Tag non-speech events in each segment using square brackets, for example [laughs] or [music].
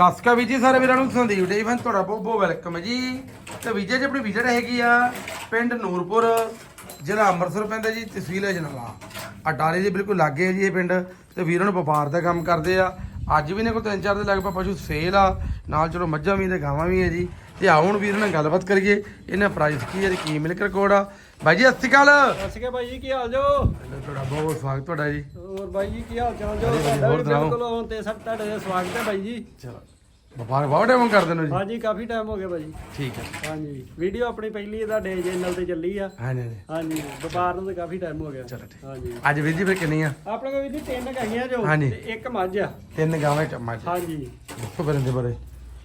ਸਤਿ ਸ਼੍ਰੀ ਅਕਾਲ ਵੀਰ ਜੀ, ਸਾਰੇ ਵੀਰਾਂ ਨੂੰ ਸੰਦੀਪ ਡੇ ਇਵਨ ਤੁਹਾਡਾ ਬਹੁਤ ਬਹੁਤ ਵੈਲਕਮ ਹੈ ਜੀ। ਤੇ ਵੀਜੇ ਜੀ ਆਪਣੀ ਵਿਜਟ ਹੈਗੀ ਆ ਪਿੰਡ ਨੂਰਪੁਰ, ਜ਼ਿਲ੍ਹਾ ਅੰਮ੍ਰਿਤਸਰ ਪੈਂਦਾ ਜੀ, ਤਹਿਸੀਲ ਹੈ ਜਨਾਲਾ ਅਟਾਰੇ ਦੇ ਬਿਲਕੁਲ ਲਾਗੇ ਹੈ ਜੀ ਇਹ ਪਿੰਡ, ਤੇ ਵੀਰਾਂ ਨੂੰ ਵਪਾਰ ਦਾ ਕੰਮ ਕਰਦੇ ਆ। ਅੱਜ ਵੀ ਨੇ ਕੋਲ ਤਿੰਨ ਚਾਰ ਦੇ ਲਗਭਗ ਪਸ਼ੂ ਸੇਲ ਆ, ਨਾਲ ਚਲੋ ਮੱਝਾਂ ਵੀ ਤੇ ਗਾਵਾਂ ਵੀ ਹੈ ਜੀ। ਤੇ ਆਓ ਹੁਣ ਵੀਰ ਨਾਲ ਗੱਲਬਾਤ ਕਰੀਏ, ਇਹਨਾਂ ਪ੍ਰਾਈਸ ਕੀ ਹੈ ਤੇ ਕੀ ਮਿਲਕ ਰਿਕਾਰਡ ਆ। ਬਾਈ ਜੀ ਸਤਿ ਸ਼੍ਰੀ ਅਕਾਲ। ਸਤਿ ਸ਼੍ਰੀ ਅਕਾਲ ਬਾਈ ਜੀ ਕੀ ਹਾਲ ਜੋ? ਤੁਹਾਡਾ ਬਹੁਤ ਬਹੁਤ ਸਵਾਗਤ ਤੁਹਾਡਾ ਜੀ। ਹੋਰ ਬਾਈ ਜੀ ਕੀ ਹਾਲ ਚਾਲ ਜੋ? ਹੋਰ। ਬਿਲਕੁਲ ਆਉਣ ਤੇ ਸਭ ਤੁਹਾਡੇ ਦਾ ਸਵਾਗਤ ਹੈ ਬਾਈ ਜੀ। ਚਲੋ ਵਪਾਰ ਬਹੁਤ ਟਾਈਮ ਕਰਦੇ ਨੇ ਜੀ। ਹਾਂਜੀ ਕਾਫੀ ਟਾਈਮ ਹੋ ਗਿਆ ਬਾਈ ਜੀ। ਠੀਕ ਹੈ। ਹਾਂਜੀ ਵੀਡੀਓ ਆਪਣੀ ਪਹਿਲੀ ਤੁਹਾਡੇ ਚੈਨਲ ਤੇ ਚੱਲੀ ਆ। ਹਾਂਜੀ ਹਾਂਜੀ। ਵਪਾਰ ਨੂੰ ਤਾਂ ਕਾਫੀ ਟਾਈਮ ਹੋ ਗਿਆ। ਚਲੋ ਠੀਕ। ਹਾਂਜੀ। ਅੱਜ ਵੀਰ ਜੀ ਫਿਰ ਕਿੰਨੀ ਆ ਆਪਣੇ ਕੋਲ ਵੀ ਜੀ ਤਿੰਨ ਗਾਈਆਂ ਜੋ ਇੱਕ ਮੱਝ ਆ। ਤਿੰਨ ਗਾਵਾਂ ਚਮਚ ਹਾਂਜੀ। ਦੱਸੋ ਫਿਰ ਇਹਦੇ ਬਾਰੇ।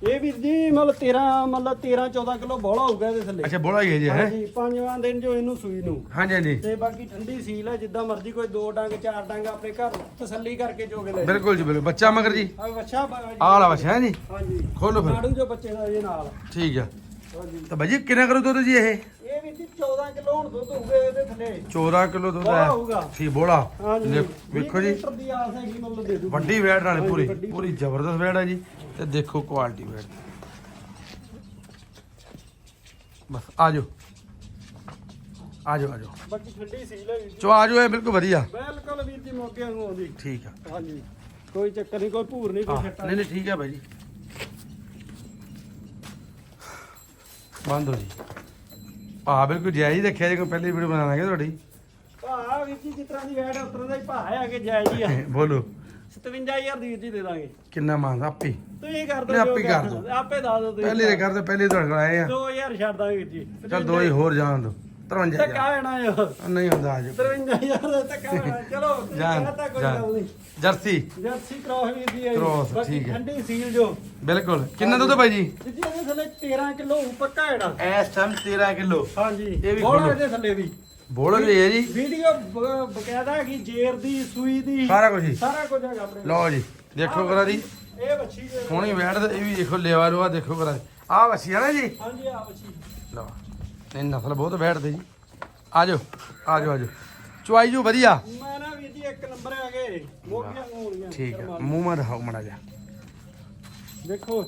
ਇਹ ਵੀਰ ਜੀ ਮਤਲਬ 13 ਮਤਲਬ 13 14 ਕਿਲੋ ਬੋਲਾ ਹੋਊਗਾ ਇਹਦੇ ਥੱਲੇ। ਅੱਛਾ ਬੋਲਾ ਹੀ ਹੈ ਜੀ ਹੈ ਹਾਂਜੀ ਪੰਜਵਾਂ ਦਿਨ ਜੋ ਇਹਨੂੰ ਸੂਈ ਨੂੰ। ਹਾਂਜੀ ਹਾਂਜੀ। ਤੇ ਬਾਕੀ ਠੰਡੀ ਸੀਲ ਹੈ ਜਿੱਦਾਂ ਮਰਜ਼ੀ ਕੋਈ ਦੋ ਡੰਗ ਚਾਰ ਡੰਗ ਆਪਣੇ ਘਰ ਤਸੱਲੀ ਕਰਕੇ ਚੋਗੇ ਲੈ ਬਿਲਕੁਲ ਜੀ ਬਿਲਕੁਲ। ਬੱਚਾ ਮਗਰ ਜੀ? ਆ ਆਹ ਵਾਲਾ ਬੱਚਾ ਹੈ ਜੀ? ਹਾਂਜੀ। ਖੋਲੋ ਫਿਰ। ਨਾੜੂ ਜੋ ਬੱਚੇ ਦਾ ਇਹ ਨਾਲ। ਠੀਕ ਆ। ਤਾਂ ਬਾਈ ਜੀ ਕਿੰਨਾ ਕਰੂ ਦੁੱਧ ਜੀ ਇਹ? 14 ਕਿਲੋ ਹੁਣ ਦੁੱਧ ਹੋਊਗਾ ਇਹਦੇ ਥੱਲੇ। 14 ਕਿਲੋ ਦੁੱਧ ਬੋਲਾ ਹੈ। ਹੋਊਗਾ। ਠੀਕ ਬੋਲਾ ਹਾਂਜੀ। ਦੇਖ- ਵੇਖੋ ਜੀ। ਲੀਟਰ ਦੀ ਆਸ ਹੈਗੀ ਮਤਲਬ ਦੇ ਦੂ ਵੱਡੀ ਨਾਲੇ ਪੂਰੀ। ਪੂਰੀ ਜ਼ਬਰਦਸਤ ਵੈਟ ਹੈ ਜੀ। ਤੇ ਦੇਖੋ ਕੁਆਲਿਟੀ ਵੈਟ ਬਸ ਆ ਜਾਓ। ਆ ਜਾਓ ਆ ਜਾਓ। ਬਾਕੀ ਠੰਡੀ ਸੀਲ ਹੈ ਵੀਰ ਜੀ। ਚੋ ਆ ਜਾਓ ਇਹ ਬਿਲਕੁਲ ਵਧੀਆ। ਬਿਲਕੁਲ ਵੀਰ ਜੀ ਮੌਕੇ ਨੂੰ ਆਉਂਦੀ। ਠੀਕ ਆ। ਹਾਂਜੀ। ਕੋਈ ਚੱਕਰ ਨਹੀਂ ਕੋਈ ਭੂਰ ਨਹੀਂ ਕੋਈ ਛੱਟਾ ਨਹੀਂ ਨਹੀਂ ਠੀਕ ਆ ਬਾਈ ਜੀ। ਬੰਦ ਹੋ ਜੀ। ਆ ਬਿਲਕੁਲ ਜਾਇਜ਼ ਰੱਖਿਆ ਜੇ ਕੋਈ ਪਹਿਲੀ ਵੀਡੀਓ ਬਣਾ ਲਾਂਗੇ ਤੁਹਾਡੀ। ਭਾ ਵੀਰ ਜੀ ਜਿਸ ਤਰ੍ਹਾਂ ਦੀ ਵੈਟ ਉਸ ਤਰ੍ਹਾਂ ਦਾ ਹੀ ਭਾ ਆ ਕੇ ਜਾਇਜ਼ ਹੀ ਆ। [laughs] ਬੋਲੋ। 57000 ਦੀ ਵੀਰ ਜੀ ਦੇ ਦਾਂਗੇ। ਕਿੰਨਾ ਮੰਗਦਾ ਆਪੇ। ਤੁਸੀਂ ਕਰ ਦਿਓ ਆਪੇ ਕਰ। ਦਿਓ। ਆਪੇ ਦੱਸ ਦਿਓ ਤੁਸੀਂ ਪਹਿਲੇ ਦੇ ਕਰਦੇ ਪਹਿਲੇ ਤੁਹਾਡੇ ਕੋਲ ਆਏ ਆ। 2000 ਛੱਡ ਦਾਂਗੇ ਵੀਰ ਜੀ। ਚਲ ਦੋ ਹੀ ਹੋਰ ਜਾਣ ਦੋ 53 ਧੱਕਾ ਹੋਣਾ ਜੋ ਨਹੀਂ ਹੁੰਦਾ ਆ ਜਾਓ 53000 ਦਾ ਧੱਕਾ ਹੋਣਾ। [laughs] ਚਲੋ ਤੁਸੀਂ ਜਾਨ ਕਹਿਤਾ ਕੋਈ ਜਾਨ। ਗੱਲ ਨਹੀਂ। ਜਰਸੀ। ਜਰਸੀ ਕ੍ਰੋਸ ਵੀ ਦੀ ਹੈ ਜੀ। Cross, ਬਾਕੀ ਠੀਕ ਹੈ। ਠੰਡੀ ਸੀਲ ਜੋ। ਬਿਲਕੁਲ। ਕਿੰਨਾ ਦੁੱਧ ਬਾਈ ਜੀ? ਜੀ ਇਹਦੇ ਥੱਲੇ 13 ਕਿਲੋ ਪੱਕਾ ਹੈੜਾ ਇਸ ਟਾਈਮ 13 ਕਿਲੋ। ਹਾਂਜੀ। ਇਹ ਵੀ ਬੋਲਾ ਖੋਲੋ। ਇਹਦੇ ਥੱਲੇ ਵੀ। ਬੋਲ ਵੀ ਹੈ ਜੀ। ਵੀਡੀਓ ਬ- ਬਕਾਇਦਾ ਹੈਗੀ ਜੇਰ ਦੀ ਸੂਈ ਦੀ। ਸਾਰਾ ਕੁਝ ਹੀ ਸਾਰਾ ਕੁਝ ਹੈਗਾ ਆਪਣੇ। ਲਓ ਜੀ ਦੇਖੋ ਕਰਾ ਦੀ। ਇਹ ਬੱਚੀ ਦੇ ਸੋਹਣੀ ਬੈਠ ਤੇ ਇਹ ਵੀ ਦੇਖੋ ਲੇਵਾ ਲੂਆ ਦੇਖੋ ਕਰਾ ਆ ਵਸੀ ਆ ਨਾ ਜੀ? ਹਾਂਜੀ ਆ ਬੱਚੀ ਲਓ। ਨਹੀਂ ਨਸਲ ਬਹੁਤ ਬੈਠਦੇ ਜੀ। ਆ ਜਾਓ ਆ ਜਾਓ ਆ ਜਾਓ ਚੁਆਈ ਜੋ ਵਧੀਆ? ਮੈਂ ਨਾ ਵੀਰ ਜੀ ਇੱਕ ਨੰਬਰ ਆ ਗਏ। ਮੋਗੀਆਂ ਹੋਣਗੀਆਂ ਠੀਕ ਆ। ਮੂੰਹ ਮਾ ਦਿਖਾਓ ਮੜਾ ਜਾ ਦੇਖੋ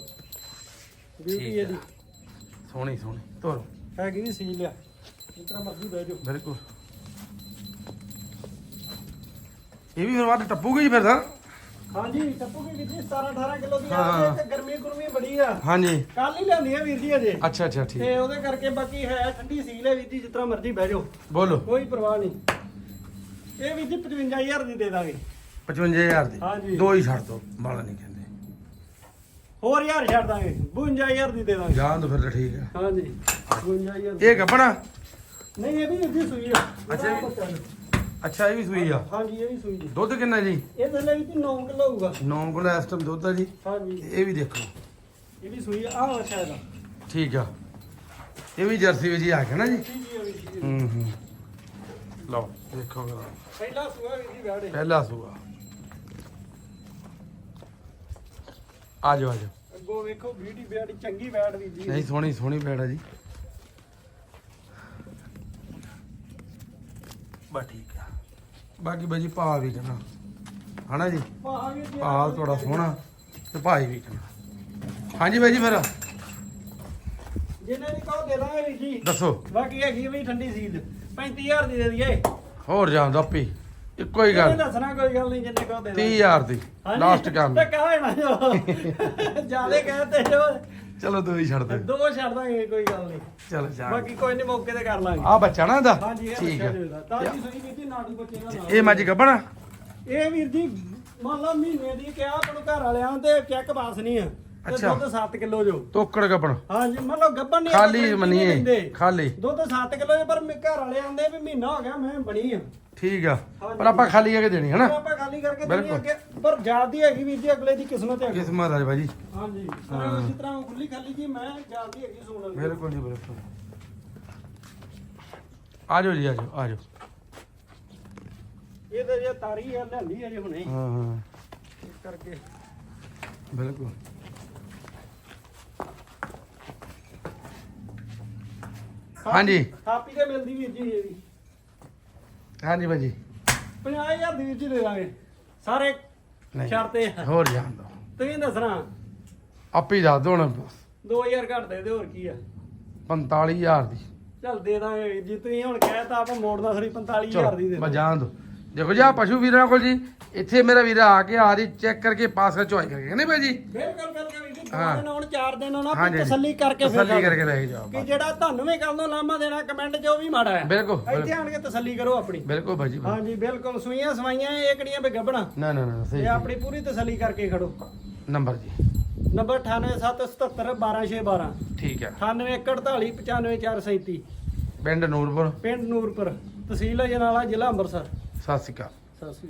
ਬਿਊਟੀ। ਇਹਦੀ। ਸੋਹਣੀ ਸੋਹਣੀ। ਤੋਰੋ ਹੈਗੀ ਵੀ ਸੀਲ ਆ। ਜਿਸ ਤਰ੍ਹਾਂ ਮਰਜ਼ੀ ਬਹਿ ਜਾਓ। ਬਿਲਕੁਲ। ਇਹ ਵੀ ਫਿਰ ਬਾਅਦ ਟੱਪੂਗੀ ਜੀ ਫਿਰ ਤਾਂ। ਹਾਂਜੀ ਟੱਪੂਗੀ ਵੀਰ ਜੀ 17 18 ਕਿਲੋ ਦੀ ਹਾਂ। ਆ ਤੇ ਗਰਮੀ ਗੁਰਮੀ ਬੜੀ ਆ। ਹਾਂਜੀ। ਕੱਲ ਹੀ ਲਿਆਂਦੀ ਆ ਵੀਰ ਜੀ ਅਜੇ। ਅੱਛਾ ਅੱਛਾ ਠੀਕ। ਤੇ ਉਹਦੇ ਕਰਕੇ ਬਾਕੀ ਹੈ ਠੰਡੀ ਸੀਲ ਹੈ ਵੀਰ ਜੀ ਜਿਸ ਤਰ੍ਹਾਂ ਮਰਜ਼ੀ ਬਹਿ ਜਾਓ। ਬੋਲੋ। ਕੋਈ ਪਰਵਾਹ ਨਹੀਂ। ਇਹ ਵੀਰ ਜੀ 55000 ਦੀ ਦੇ ਦਾਂਗੇ। 55000 ਦੀ? ਹਾਂਜੀ। ਦੋ ਹੀ ਛੱਡ ਦੋ ਬਾਲਾ ਨਹੀਂ ਕਹਿੰਦੇ। ਹੋਰ ਹਜ਼ਾਰ ਛੱਡ ਦਾਂਗੇ 52000 ਦੀ ਦੇ ਦਾਂਗੇ। ਫਿਰ ਠੀਕ ਆ। ਹਾਂਜੀ 52000 ਇਹ ਗੱਪਣਾ? ਨਹੀਂ ਇਹ ਵੀ ਵੀਰ ਜੀ ਸੂਈ ਆ। ਅੱਛਾ। ਜੀ। ਅੱਛਾ ਇਹ ਵੀ ਸੂਈ ਆ? ਹਾਂਜੀ ਇਹ ਵੀ ਸੂਈ ਜੀ। ਦੁੱਧ ਕਿੰਨਾ ਜੀ? ਇਹ ਥੱਲੇ ਵੀ 9 ਕਿਲੋ ਹੋਊਗਾ। 9 ਕਿਲੋ ਇਸ ਟਾਈਮ ਦੁੱਧ ਆ ਜੀ। ਹਾਂਜੀ। ਇਹ ਵੀ ਦੇਖੋ। ਇਹ ਵੀ ਸੂਈ ਆ ਆਹ ਅੱਛਾ ਇਹਦਾ ਠੀਕ ਆ। ਇਹ ਵੀ ਜਰਸੀ ਵਿੱਚ ਹੀ ਆ ਗਿਆ ਨਾ ਜੀ। ਹੂੰ ਹੂੰ। ਲਓ ਦੇਖੋ ਜਰਾ। ਪਹਿਲਾ ਸੂਆ ਜੀ ਗਾੜੇ ਪਹਿਲਾ ਸੂਆ। ਆ ਜਾਓ ਆ ਜਾਓ। ਅੱਗੋਂ ਵੇਖੋ ਬਿਊਟੀ ਬਿਆੜੀ ਚੰਗੀ ਵੀਰ ਜੀ। ਨਹੀਂ ਸੋਹਣੀ ਸੋਹਣੀ ਪੈੜ ਆ ਜੀ। ਬਾ ਠੀਕ ਆ। ਬਾਕੀ ਬਾਜੀ ਭਾ ਵੀ ਕਹਣਾ ਹਨਾ ਜੀ? ਵਾਹ ਵੀਰ ਜੀ ਭਾ ਤੁਹਾਡਾ ਸੋਹਣਾ ਤੇ ਭਾਈ ਵੀ ਕਹਣਾ ਹਾਂਜੀ ਬਾਜੀ ਫਿਰ। ਜਿੰਨੇ ਦੀ ਕਹੋ ਦੇ ਦਾਂਗੇ ਵੀਰ ਜੀ। ਦੱਸੋ। ਬਾਕੀ ਹੈਗੀ ਵੀ ਠੰਡੀ ਸੀਲ। 35000 ਦੀ ਦੇ ਦਈਏ। ਹੋਰ ਜਾਣ ਦੋ ਆਪੀ। ਇੱਕੋ ਹੀ ਗੱਲ। ਦੱਸਣਾ ਕੋਈ ਗੱਲ ਨਹੀਂ ਜਿੰਨੇ ਕਹੋ ਦੇ ਦਾਂਗੇ। 30000 ਦੀ। ਲਾਸਟ ਕੰਮ ਧੱਕਾ ਹੋਣਾ ਜੋ। ਜਿਆਦੇ ਕਹਤੇ ਜੋ। ਚਲੋ ਦੋ ਹੀ ਛੱਡ ਦੇ। ਦੋ ਛੱਡ ਦਾਂਗੇ ਕੋਈ ਗੱਲ ਨਹੀਂ। ਚਲੋ ਜਾ। ਬਾਕੀ ਕੋਈ ਨਹੀਂ ਮੌਕੇ ਤੇ ਕਰ ਲਾਂਗੇ। ਆ ਬੱਚਾ ਨਾ ਇਹਦਾ। ਹਾਂਜੀ ਇਹ ਠੀਕ ਬੱਚਾ ਦੇ ਦਾ ਤਾਜੀ ਵੀਰ ਜੀ ਨਾੜੂ ਬੱਚੇ ਦਾ ਨਾਲ ਇਹ ਮੱਝ ਗੱਬਣਾ ਇਹ ਵੀਰ ਜੀ ਮੰਨ ਲਓ ਮਹੀਨੇ ਦੀ ਕਿਹਾ ਆਪਣੂ ਘਰ ਵਾਲਿਆਂ ਤੇ ਚੈੱਕ ਪਾਸ ਨਹੀਂ ਆ। ਅੱਛਾ। ਦੁੱਧ 7 ਕਿਲੋ ਜੋ। ਤੋਕੜ ਗੱਬਣ। ਹਾਂਜੀ ਮੰਨ ਲਓ ਗੱਬਣ ਨਹੀਂ ਖਾਲੀ ਮੰਨੀਏ ਲੈਂਦੇ। ਖਾਲੀ। ਦੁੱਧ 7 ਕਿਲੋ ਪਰ ਮੇ ਘਰ ਵਾਲੇ ਆਂਦੇ ਵੀ ਮਹੀਨਾ ਹੋ ਗਿਆ ਮੈਂ ਬਣੀ ਆ। ਠੀਕ ਆ ਹਾਂਜੀ। ਪਰ ਆਪਾਂ ਖਾਲੀ ਕਰਕੇ ਦੇਣੀ ਹੈ ਨਾ ਆਪਾਂ ਖਾਲੀ ਕਰਕੇ ਦੇਣੀ ਬਿਲਕੁਲ। ਅੱਗੇ ਪਰ ਜਾਦੀ ਹੈਗੀ ਵੀਰ ਜੀ ਅਗਲੇ ਦੀ ਕਿਸਮਤ ਹੈ ਕਿਸਮਤ ਆ ਜੀ। ਭਾਜੀ ਹਾਂਜੀ ਹਾਂ। ਜਿਸ ਤਰ੍ਹਾਂ ਖੁੱਲੀ ਖਾਲੀ ਜੀ ਮੈਂ ਜਾਦੀ ਹੈਗੀ ਸੁਣ ਲਈ ਬਿਲਕੁਲ ਜੀ ਬਿਲਕੁਲ। ਆ ਜਾਓ ਜੀ ਆ ਜਾਓ ਆ ਜਾਓ ਇਹ ਤਾਂ ਜੇ ਤਾਰੀ ਆ ਲੈਂਦੀ ਹੈ ਜੀ ਹੁਣੇ। ਹਾਂ ਹਾਂ। ਇਸ ਕਰਕੇ। ਬਿਲਕੁਲ। ਹਾਂਜੀ। ਥਾਪੀ ਤੇ ਮਿਲਦੀ ਵੀਰ ਜੀ ਇਹ ਵੀ। ਹਾਂਜੀ ਭਾਜੀ। 50000 ਦੀ ਵੀਰ ਜੀ ਦੇ ਦਾਂਗੇ। ਸਾਰੇ ਨਹੀਂ ਸ਼ਰਤੇ। ਆ। ਹੋਰ ਜਾਣ ਦੋ ਤੁਸੀਂ ਦੱਸਣਾ। ਆਪੇ ਹੀ ਦੱਸ ਦੋ ਹੁਣ 2000 ਘੱਟ ਦੇ ਦੇ ਹੋਰ ਕੀ ਆ। 45000 ਦੀ। ਚੱਲ ਦੇ ਦਾਂਗੇ ਜੇ ਤੁਸੀਂ ਹੁਣ ਕਹਿਤਾ ਆਪਾਂ ਮੋੜਨਾ ਸਰੀ 45000 ਚਲੋ ਦੀ ਦੇ ਮੈਂ ਜਾਣ ਦੋ ਦੇਖੋ ਜੀ ਆ ਪਸ਼ੂ ਵੀਰਾਂ ਕੋਲ ਜੀ ਇੱਥੇ ਮੇਰਾ ਵੀਰਾ ਆ ਕੇ ਆ ਦੀ ਚੈੱਕ ਕਰਕੇ ਪਾਸ ਕਰ ਚੁਆਈ ਕਰਕੇ ਕਹਿੰਦੇ ਭਾਈ ਜੀ? ਬਿਲਕੁਲ ਬਿਲਕੁਲ। ਹਾਂ। ਦੋ ਦਿਨ ਆਉਣ ਚਾਰ ਦਿਨ ਆਉਣਾ ਹਾਂ ਵੀ ਜੀ। ਤਸੱਲੀ ਕਰਕੇ ਫਿਰ ਤਸੱਲੀ ਕਰਕੇ ਲੈ ਕੇ ਜਾਓ ਕਿ ਜਿਹੜਾ ਤੁਹਾਨੂੰ ਵੀ ਕੱਲ ਨੂੰ ਲਾਮਾ ਦੇਣਾ ਕਮੈਂਟ 'ਚ ਉਹ ਵੀ ਮਾੜਾ ਹੈ। ਬਿਲਕੁਲ ਇੱਥੇ ਬਿਲਕੁਲ, ਆਣ ਕੇ ਤਸੱਲੀ ਕਰੋ ਆਪਣੀ। ਬਿਲਕੁਲ ਭਾਈ ਜੀ ਹਾਂ ਜੀ ਬਿਲਕੁਲ ਸੂਈਆਂ ਸਵਾਈਆਂ ਇਹ ਕਿਹੜੀਆਂ ਵੀ ਗੱਬਣਾ ਨਾ ਨਾ ਨਾ ਸਹੀ ਇਹ ਆਪਣੀ ਪੂਰੀ ਤਸੱਲੀ ਕਰਕੇ ਖੜੋ। ਨੰਬਰ ਜੀ। ਨੰਬਰ 9877712612 ਠੀਕ ਹੈ। 9814955437 ਪਿੰਡ ਨੂਰਪੁਰ। ਪਿੰਡ ਨੂਰਪੁਰ ਤਹਿਸੀਲ ਅਜਨਾਲਾ ਜ਼ਿਲ੍ਹਾ ਅੰਮ੍ਰਿਤਸਰ। ਸਤਿ ਸ਼੍ਰੀ ਅਕਾਲ। ਸਤਿ ਸ਼੍ਰੀ ਅਕਾਲ